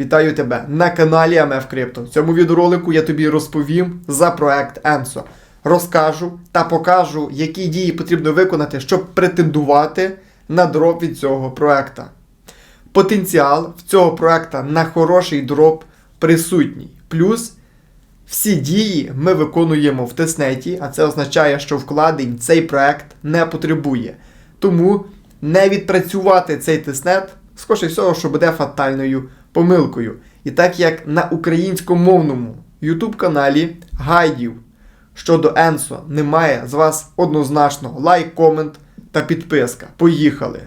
Вітаю тебе на каналі AMF Crypto. В цьому відеоролику я тобі розповім за проект ENSO. Розкажу та покажу, які дії потрібно виконати, щоб претендувати на дроп від цього проекта. Потенціал в цього проекта на хороший дроп присутній. Плюс всі дії ми виконуємо в тестнеті, а це означає, що вкладень цей проект не потребує. Тому не відпрацювати цей тестнет, скоріше всього, що буде фатальною помилкою. І так як на українськомовному YouTube каналі гайдів щодо Енсо немає з вас однозначно лайк, комент та підписка. Поїхали!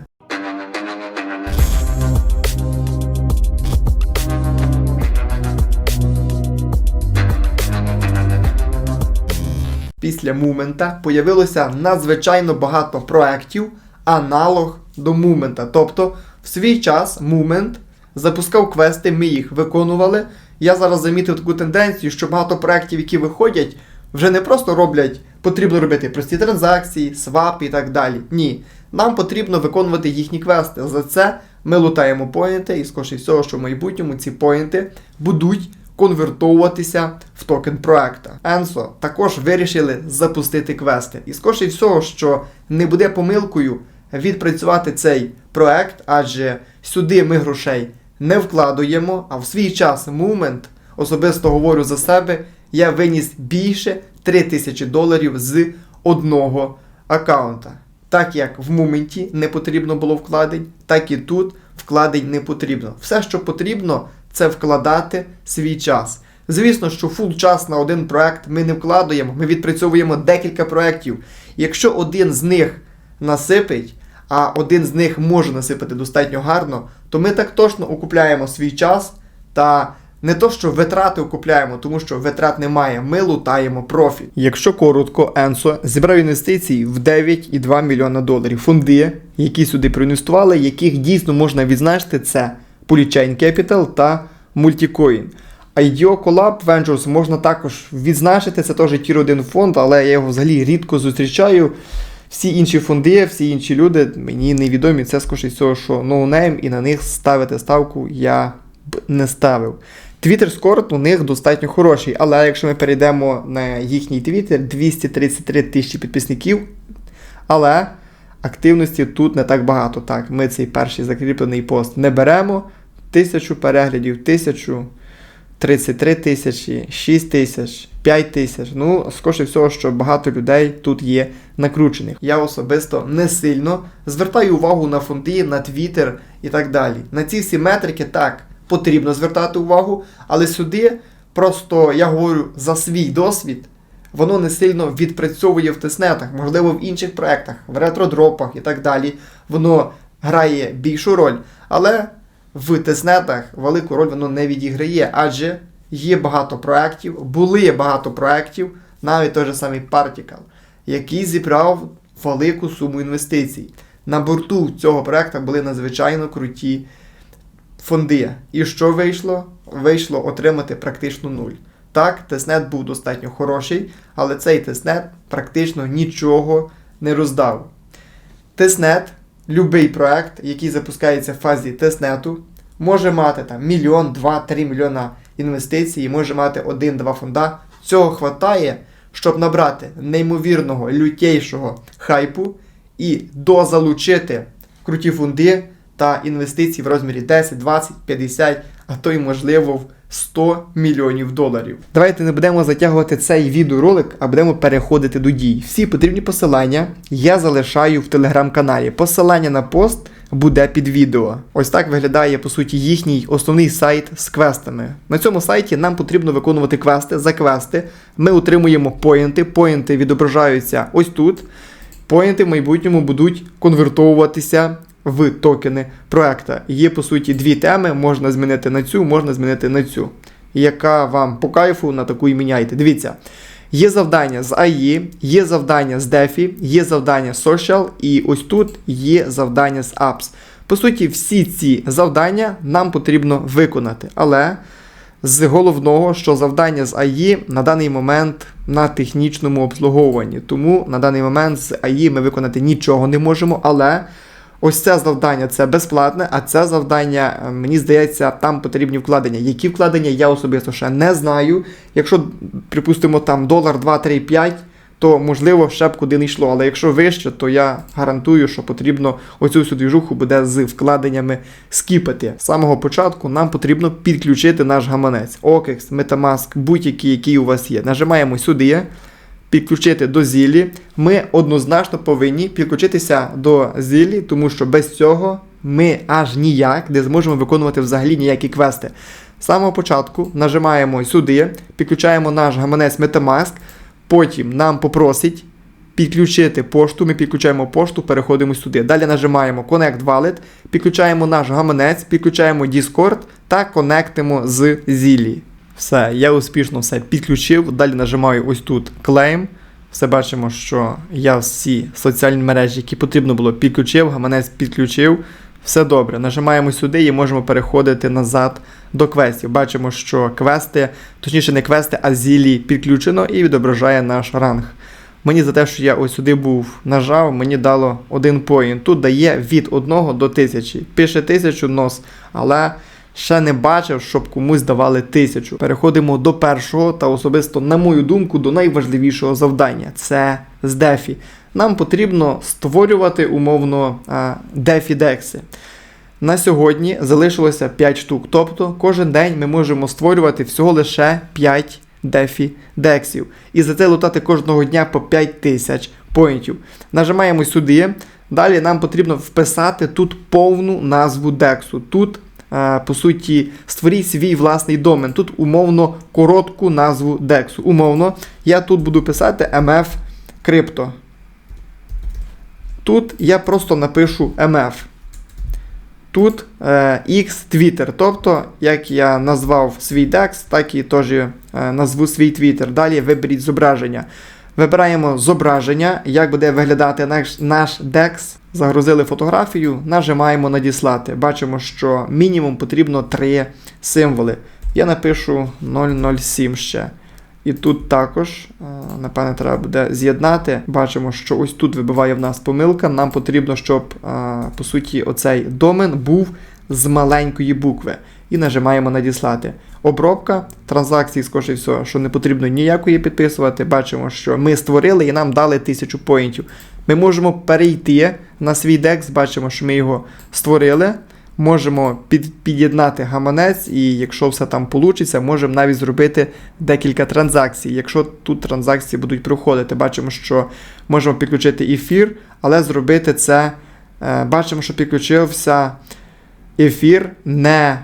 Після Мумента появилося надзвичайно багато проєктів, аналог до Мумента. Тобто, в свій час Мумент запускав квести, ми їх виконували. Я зараз замітив таку тенденцію, що багато проєктів, які виходять, вже не просто роблять, потрібно робити прості транзакції, свап і так далі. Ні. Нам потрібно виконувати їхні квести. За це ми лутаємо поінти, і скоріше всього, що в майбутньому ці поінти будуть конвертовуватися в токен проекта. Енсо також вирішили запустити квести. І скоріше всього, що не буде помилкою відпрацювати цей проект, адже сюди ми грошей не вкладуємо, а в свій час Movement, особисто говорю за себе, я виніс більше 3000 доларів з одного аккаунта. Так як в моменті не потрібно було вкладень, так і тут вкладень не потрібно. Все, що потрібно, це вкладати свій час. Звісно, що фул час на один проект ми не вкладуємо, ми відпрацьовуємо декілька проєктів. Якщо один з них насипить, а один з них може насипати достатньо гарно, то ми так точно окупляємо свій час та не то, що витрати окупляємо, тому що витрат немає, ми лутаємо профіт. Якщо коротко, Енсо зібрав інвестиції в 9,2 мільйона доларів. Фонди, які сюди проінвестували, яких дійсно можна відзначити, це Polychain Capital та Multicoin. IDO Collab Ventures можна також відзначити, це теж тір 1 фонд, але я його взагалі рідко зустрічаю. Всі інші фонди, всі інші люди мені невідомі. Це скоріше всього, що ноунейм, і на них ставити ставку я б не ставив. Твіттер скорт у них достатньо хороший, але якщо ми перейдемо на їхній твіттер, 233 тисячі підписників. Але активності тут не так багато. Так, ми цей перший закріплений пост не беремо. Тисячу переглядів, тисячу. 33 тисячі, 6 тисяч, 5 тисяч. Ну, скоріше всього, що багато людей тут є накручених. Я особисто не сильно звертаю увагу на фонди, на Твіттер і так далі. На ці всі метрики так потрібно звертати увагу, але сюди просто я говорю за свій досвід. Воно не сильно відпрацьовує в тестнетах, можливо, в інших проектах, в ретродропах і так далі. Воно грає більшу роль, але в тестнетах велику роль воно не відіграє, адже є багато проєктів, були багато проєктів, навіть той же самий Particle, який зібрав велику суму інвестицій. На борту цього проєкту були надзвичайно круті фонди. І що вийшло? Вийшло отримати практично нуль. Так, тестнет був достатньо хороший, але цей тестнет практично нічого не роздав. Тестнет, будь-який проект, який запускається в фазі тестнету, може мати там мільйон, два-три мільйона інвестицій, може мати один-два фонда. Цього хватає, щоб набрати неймовірного лютейшого хайпу і дозалучити круті фунди та інвестиції в розмірі 10, 20, 50, а то й можливо в 100 мільйонів доларів. Давайте не будемо затягувати цей відеоролик, а будемо переходити до дій. Всі потрібні посилання я залишаю в телеграм-каналі. Посилання на пост буде під відео. Ось так виглядає по суті їхній основний сайт з квестами. На цьому сайті нам потрібно виконувати квести за квести. Ми отримуємо поінти. Поінти відображаються ось тут. Поінти в майбутньому будуть конвертовуватися в токени проекта. Є по суті дві теми: можна змінити на цю, можна змінити на цю. Яка вам по кайфу на таку і міняйте. Дивіться. Є завдання з AI, є завдання з DeFi, є завдання з Social, і ось тут є завдання з Apps. По суті, всі ці завдання нам потрібно виконати. Але з головного, що завдання з AI на даний момент на технічному обслуговуванні. Тому на даний момент з AI ми виконати нічого не можемо, але Ось це завдання це безплатне, а це завдання, е, мені здається, там потрібні вкладення. Які вкладення, я особисто ще не знаю. Якщо, припустимо, там долар, 2, 3, 5, то можливо ще б куди не йшло. Але якщо вище, то я гарантую, що потрібно оцю всю двіжуху буде з вкладеннями скіпати. З самого початку нам потрібно підключити наш гаманець. OKEX, Metamask, будь-який, який у вас є. Нажимаємо сюди. Підключити до зілі, ми однозначно повинні підключитися до зілі, тому що без цього ми аж ніяк не зможемо виконувати взагалі ніякі квести. З самого початку нажимаємо сюди, підключаємо наш гаманець Metamask, потім нам попросить підключити пошту, ми підключаємо пошту, переходимо сюди. Далі нажимаємо Connect Wallet, підключаємо наш гаманець, підключаємо Discord та конектимо з зілі. Все, я успішно все підключив. Далі нажимаю ось тут Claim. Все бачимо, що я всі соціальні мережі, які потрібно було, підключив, гаманець підключив. Все добре. Нажимаємо сюди і можемо переходити назад до квестів. Бачимо, що квести, точніше не квести, а зілі підключено і відображає наш ранг. Мені за те, що я ось сюди був нажав, мені дало один поінт. Тут дає від 1 до 1000. Пише 1000 нос, але ще не бачив, щоб комусь давали 1000. Переходимо до першого та особисто, на мою думку, до найважливішого завдання це з дефі. Нам потрібно створювати умовно дефі декси. На сьогодні залишилося 5 штук. Тобто кожен день ми можемо створювати всього лише 5 дефі дексів. І за це лутати кожного дня по 5 тисяч поінтів. Нажимаємо сюди. Далі нам потрібно вписати тут повну назву дексу. Тут, е, по суті, створіть свій власний домен. Тут умовно коротку назву дексу. Умовно, я тут буду писати MF Crypto. Тут я просто напишу MF. Тут е, X Twitter. Тобто, як я назвав свій DEX, так і теж е, назву свій Twitter. Далі виберіть зображення. Вибираємо зображення, як буде виглядати наш, наш DEX. Загрузили фотографію, нажимаємо надіслати. Бачимо, що мінімум потрібно 3 символи. Я напишу 007 ще. І тут також, е, напевне, треба буде з'єднати. Бачимо, що ось тут вибиває в нас помилка. Нам потрібно, щоб, е, по суті, оцей домен був з маленької букви. І нажимаємо надіслати. Обробка транзакції, скоріше всього, що не потрібно ніякої підписувати. Бачимо, що ми створили і нам дали 1000 поінтів. Ми можемо перейти на свій декс, бачимо, що ми його створили можемо під, під'єднати гаманець, і якщо все там вийде, можемо навіть зробити декілька транзакцій. Якщо тут транзакції будуть проходити, бачимо, що можемо підключити ефір, але зробити це, е, бачимо, що підключився ефір, не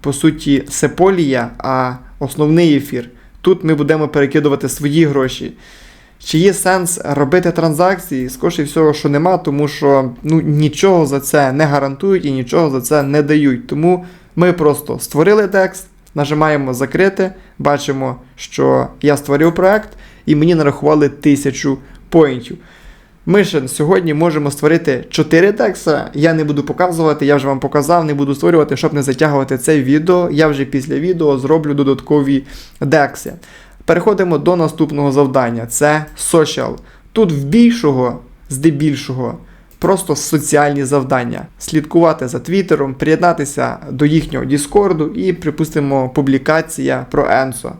по суті сеполія, а основний ефір. Тут ми будемо перекидувати свої гроші. Чи є сенс робити транзакції? Скоріше всього, що нема, тому що ну, нічого за це не гарантують і нічого за це не дають. Тому ми просто створили текст, нажимаємо закрити, бачимо, що я створив проект, і мені нарахували 1000 поінтів. Ми ще сьогодні можемо створити 4 текста. Я не буду показувати, я вже вам показав, не буду створювати, щоб не затягувати це відео. Я вже після відео зроблю додаткові декси. Переходимо до наступного завдання: це social. Тут в більшого, здебільшого, просто соціальні завдання. Слідкувати за Твіттером, приєднатися до їхнього Діскорду і, припустимо, публікація про Енсо.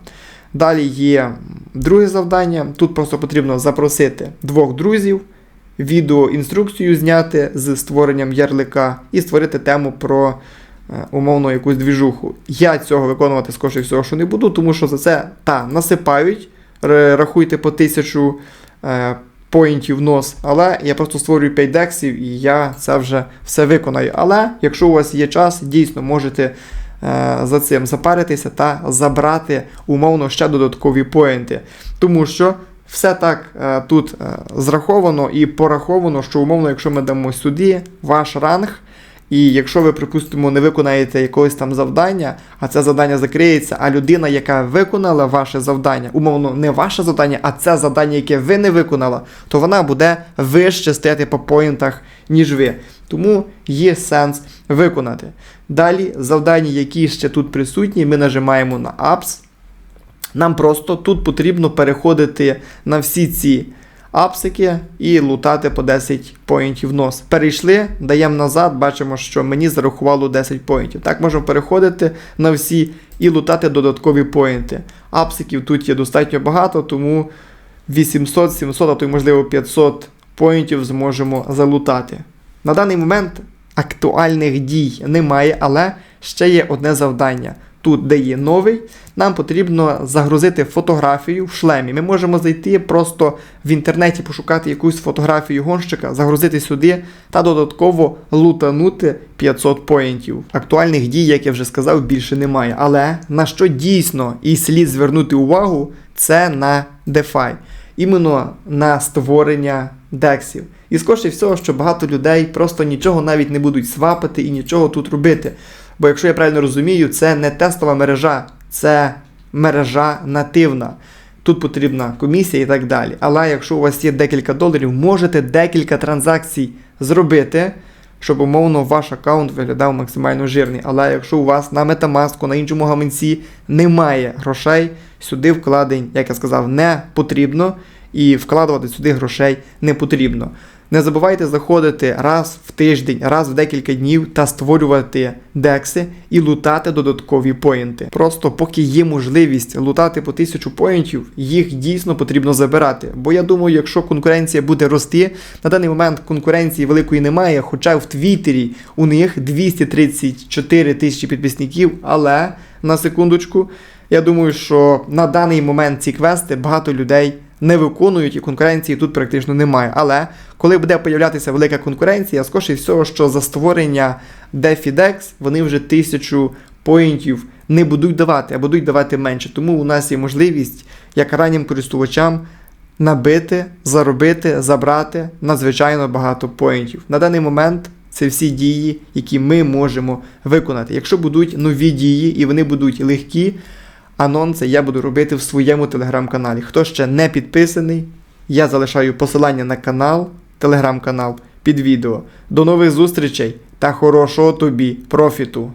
Далі є друге завдання. Тут просто потрібно запросити двох друзів, відеоінструкцію зняти з створенням ярлика і створити тему про. Е, умовно якусь двіжуху. Я цього виконувати скоріше всього, що не буду, тому що за це та насипають, рахуйте по тисячу е, поінтів нос, але я просто створюю 5 дексів і я це вже все виконаю. Але якщо у вас є час, дійсно можете е, за цим запаритися та забрати умовно ще додаткові поінти. Тому що. Все так е, тут е, зраховано і пораховано, що умовно, якщо ми дамо сюди ваш ранг, і якщо ви, припустимо, не виконаєте якогось там завдання, а це завдання закриється, а людина, яка виконала ваше завдання, умовно, не ваше завдання, а це завдання, яке ви не виконали, то вона буде вище стояти по поінтах, ніж ви. Тому є сенс виконати. Далі, завдання, які ще тут присутні, ми нажимаємо на Apps. Нам просто тут потрібно переходити на всі ці апсики і лутати по 10 поінтів нос. Перейшли, даємо назад, бачимо, що мені зарахувало 10 поінтів. Так можемо переходити на всі і лутати додаткові поінти. Апсиків тут є достатньо багато, тому 800, 700, а то й можливо 500 поінтів зможемо залутати. На даний момент актуальних дій немає, але ще є одне завдання. Тут, де є новий, нам потрібно загрузити фотографію в шлемі. Ми можемо зайти просто в інтернеті, пошукати якусь фотографію гонщика, загрузити сюди та додатково лутанути 500 поінтів. Актуальних дій, як я вже сказав, більше немає. Але на що дійсно і слід звернути увагу, це на DeFi. Іменно на створення дексів. І скоріше всього, що багато людей просто нічого навіть не будуть свапати і нічого тут робити. Бо якщо я правильно розумію, це не тестова мережа, це мережа нативна. Тут потрібна комісія і так далі. Але якщо у вас є декілька доларів, можете декілька транзакцій зробити, щоб умовно ваш аккаунт виглядав максимально жирний. Але якщо у вас на Metamask, на іншому гаманці немає грошей, сюди вкладень, як я сказав, не потрібно, і вкладувати сюди грошей не потрібно. Не забувайте заходити раз в тиждень, раз в декілька днів та створювати декси і лутати додаткові поінти. Просто поки є можливість лутати по тисячу поінтів, їх дійсно потрібно забирати. Бо я думаю, якщо конкуренція буде рости, на даний момент конкуренції великої немає, хоча в Твіттері у них 234 тисячі підписників, але на секундочку, я думаю, що на даний момент ці квести багато людей не виконують і конкуренції тут практично немає. Але коли буде появлятися велика конкуренція, скоріше всього, що за створення DeFiDex вони вже тисячу поінтів не будуть давати, а будуть давати менше. Тому у нас є можливість, як раннім користувачам, набити, заробити, забрати надзвичайно багато поінтів. На даний момент. Це всі дії, які ми можемо виконати. Якщо будуть нові дії і вони будуть легкі, анонси я буду робити в своєму телеграм-каналі. Хто ще не підписаний, я залишаю посилання на канал, телеграм-канал під відео. До нових зустрічей та хорошого тобі профіту!